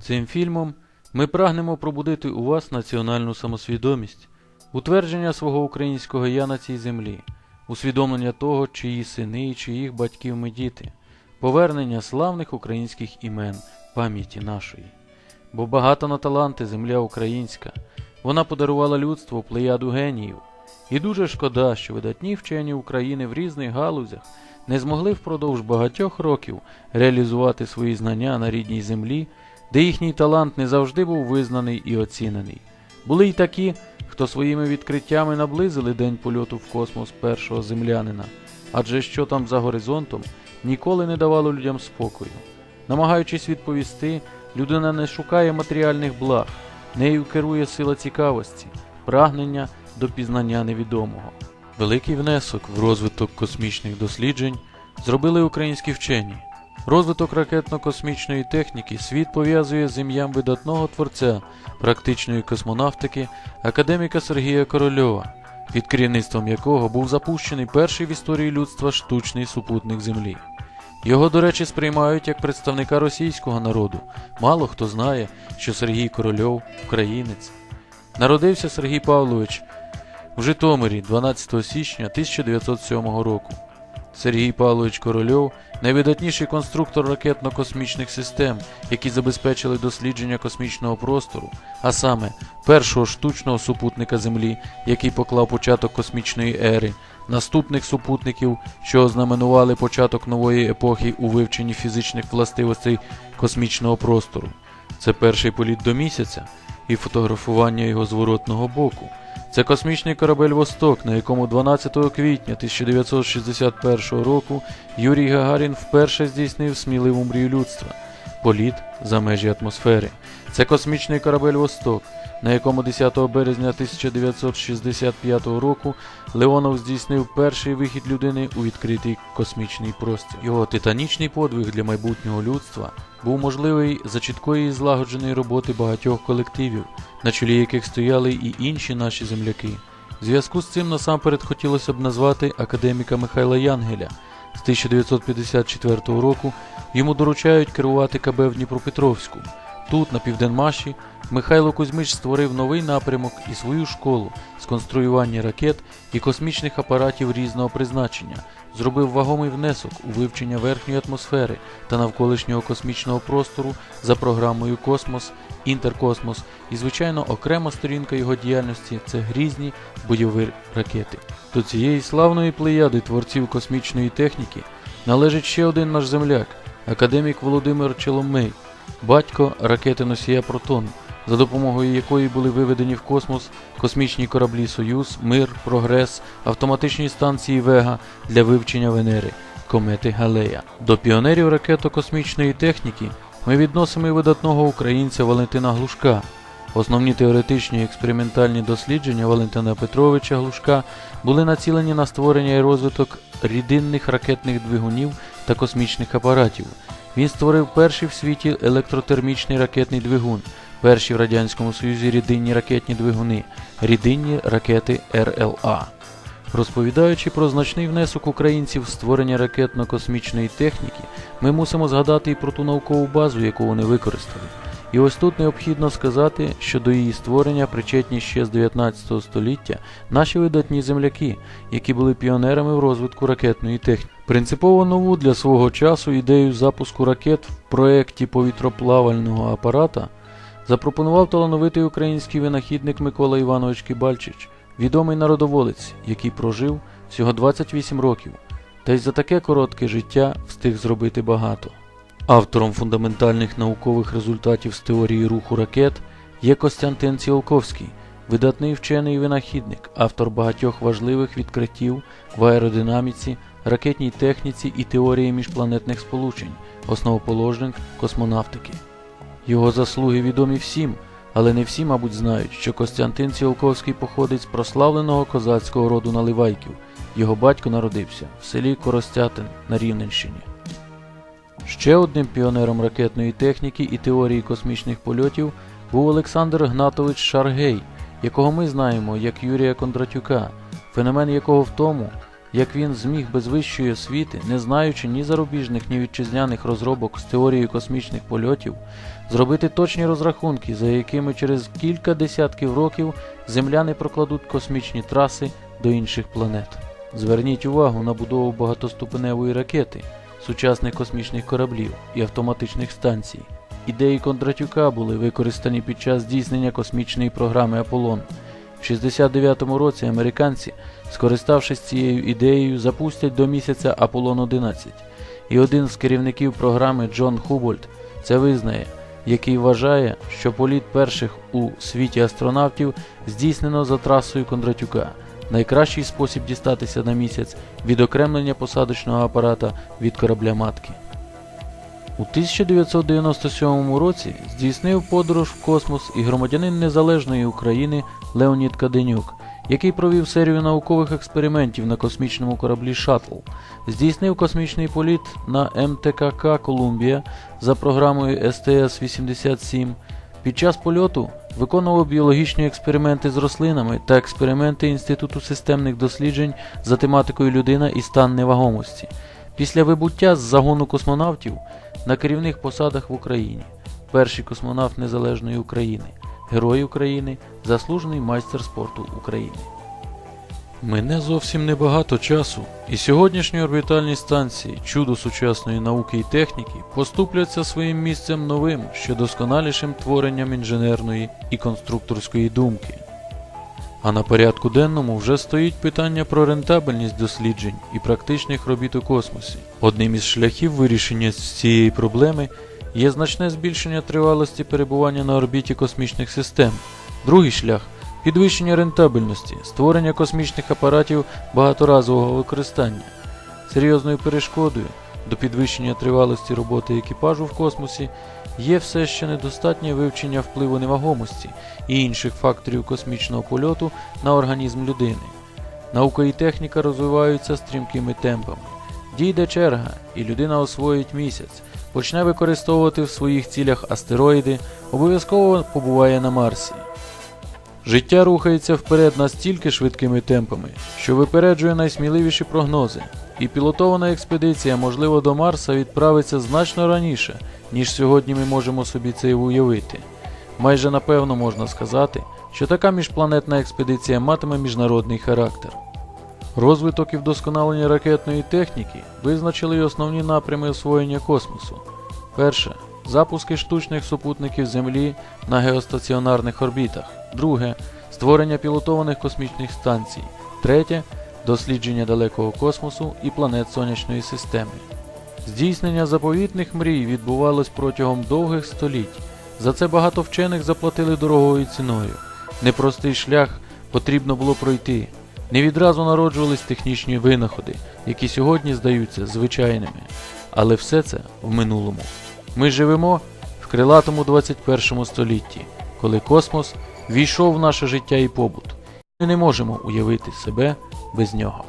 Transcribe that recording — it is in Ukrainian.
Цим фільмом ми прагнемо пробудити у вас національну самосвідомість, утвердження свого українського я на цій землі, усвідомлення того, чиї сини і чиїх батьків ми діти, повернення славних українських імен пам'яті нашої. Бо багата на таланти земля українська, вона подарувала людству плеяду геніїв. І дуже шкода, що видатні вчені України в різних галузях не змогли впродовж багатьох років реалізувати свої знання на рідній землі, де їхній талант не завжди був визнаний і оцінений. Були й такі, хто своїми відкриттями наблизили день польоту в космос першого землянина, адже що там за горизонтом ніколи не давало людям спокою. Намагаючись відповісти, людина не шукає матеріальних благ, нею керує сила цікавості, прагнення до пізнання невідомого. Великий внесок в розвиток космічних досліджень зробили українські вчені. Розвиток ракетно-космічної техніки світ пов'язує з ім'ям видатного творця практичної космонавтики академіка Сергія Корольова, під керівництвом якого був запущений перший в історії людства штучний супутник Землі. Його, до речі, сприймають як представника російського народу. Мало хто знає, що Сергій Корольов українець. Народився Сергій Павлович в Житомирі 12 січня 1907 року. Сергій Павлович Корольов найвидатніший конструктор ракетно-космічних систем, які забезпечили дослідження космічного простору, а саме першого штучного супутника Землі, який поклав початок космічної ери, наступних супутників, що ознаменували початок нової епохи у вивченні фізичних властивостей космічного простору. Це перший політ до місяця і фотографування його зворотного боку. Це космічний корабель Восток, на якому 12 квітня 1961 року Юрій Гагарін вперше здійснив сміливу мрію людства політ за межі атмосфери. Це космічний корабель Восток, на якому 10 березня 1965 року Леонов здійснив перший вихід людини у відкритий космічний простір. Його титанічний подвиг для майбутнього людства був можливий за чіткої і злагодженої роботи багатьох колективів, на чолі яких стояли і інші наші земляки. В зв'язку з цим насамперед хотілося б назвати академіка Михайла Янгеля. З 1954 року йому доручають керувати КБ в Дніпропетровську. Тут, на Південмаші, Михайло Кузьмич створив новий напрямок і свою школу з конструювання ракет і космічних апаратів різного призначення, зробив вагомий внесок у вивчення верхньої атмосфери та навколишнього космічного простору за програмою Космос, Інтеркосмос і, звичайно, окрема сторінка його діяльності це грізні бойові ракети. До цієї славної плеяди творців космічної техніки належить ще один наш земляк, академік Володимир Челомей, батько ракети носія Протон, за допомогою якої були виведені в космос космічні кораблі Союз, Мир, Прогрес, автоматичні станції Вега для вивчення Венери, комети Галея. До піонерів ракето-космічної техніки ми відносимо і видатного українця Валентина Глушка. Основні теоретичні і експериментальні дослідження Валентина Петровича Глушка були націлені на створення і розвиток рідинних ракетних двигунів та космічних апаратів. Він створив перший в світі електротермічний ракетний двигун, перші в Радянському Союзі рідинні ракетні двигуни, рідинні ракети РЛА. Розповідаючи про значний внесок українців в створення ракетно-космічної техніки, ми мусимо згадати і про ту наукову базу, яку вони використали. І ось тут необхідно сказати, що до її створення причетні ще з 19 століття наші видатні земляки, які були піонерами в розвитку ракетної техніки. Принципово нову для свого часу ідею запуску ракет в проєкті повітроплавального апарата запропонував талановитий український винахідник Микола Іванович Кибальчич, відомий народоволець, який прожив всього 28 років, та й за таке коротке життя встиг зробити багато. Автором фундаментальних наукових результатів з теорії руху ракет є Костянтин Ціолковський, видатний вчений і винахідник, автор багатьох важливих відкриттів в аеродинаміці, ракетній техніці і теорії міжпланетних сполучень, основоположник космонавтики. Його заслуги відомі всім, але не всі, мабуть, знають, що Костянтин Ціолковський походить з прославленого козацького роду наливайків. Його батько народився в селі Коростятин на Рівненщині. Ще одним піонером ракетної техніки і теорії космічних польотів був Олександр Гнатович Шаргей, якого ми знаємо як Юрія Кондратюка, феномен якого в тому, як він зміг без вищої освіти, не знаючи ні зарубіжних, ні вітчизняних розробок з теорією космічних польотів, зробити точні розрахунки, за якими через кілька десятків років земляни прокладуть космічні траси до інших планет. Зверніть увагу на будову багатоступеневої ракети, сучасних космічних кораблів і автоматичних станцій. Ідеї Кондратюка були використані під час здійснення космічної програми Аполлон. В 69-му році американці, скориставшись цією ідеєю, запустять до місяця Аполлон 11. І один з керівників програми Джон Хубольд це визнає, який вважає, що політ перших у світі астронавтів здійснено за трасою Кондратюка. Найкращий спосіб дістатися на місяць відокремлення посадочного апарата від корабля матки. У 1997 році здійснив подорож в космос і громадянин Незалежної України Леонід Каденюк, який провів серію наукових експериментів на космічному кораблі Шаттл, здійснив космічний політ на МТКК Колумбія за програмою СТС-87. Під час польоту виконував біологічні експерименти з рослинами та експерименти Інституту системних досліджень за тематикою людина і стан невагомості. Після вибуття з загону космонавтів на керівних посадах в Україні. Перший космонавт Незалежної України, Герой України, заслужений майстер спорту України. Мине зовсім небагато часу, і сьогоднішні орбітальні станції, чудо сучасної науки і техніки, поступляться своїм місцем новим, ще досконалішим творенням інженерної і конструкторської думки. А на порядку денному вже стоїть питання про рентабельність досліджень і практичних робіт у космосі. Одним із шляхів вирішення цієї проблеми є значне збільшення тривалості перебування на орбіті космічних систем. Другий шлях підвищення рентабельності, створення космічних апаратів багаторазового використання. Серйозною перешкодою до підвищення тривалості роботи екіпажу в космосі є все ще недостатнє вивчення впливу невагомості і інших факторів космічного польоту на організм людини. Наука і техніка розвиваються стрімкими темпами. Дійде черга, і людина освоїть місяць, почне використовувати в своїх цілях астероїди, обов'язково побуває на Марсі. Життя рухається вперед настільки швидкими темпами, що випереджує найсміливіші прогнози, і пілотована експедиція, можливо, до Марса відправиться значно раніше, ніж сьогодні ми можемо собі це уявити. Майже напевно можна сказати, що така міжпланетна експедиція матиме міжнародний характер. Розвиток і вдосконалення ракетної техніки визначили й основні напрями освоєння космосу. Перше запуски штучних супутників Землі на геостаціонарних орбітах. Друге створення пілотованих космічних станцій. Третє дослідження далекого космосу і планет Сонячної системи. Здійснення заповітних мрій відбувалось протягом довгих століть. За це багато вчених заплатили дорогою ціною. Непростий шлях потрібно було пройти. Не відразу народжувались технічні винаходи, які сьогодні здаються звичайними. Але все це в минулому. Ми живемо в крилатому 21 столітті, коли космос війшов в наше життя і побут. Ми не можемо уявити себе без нього.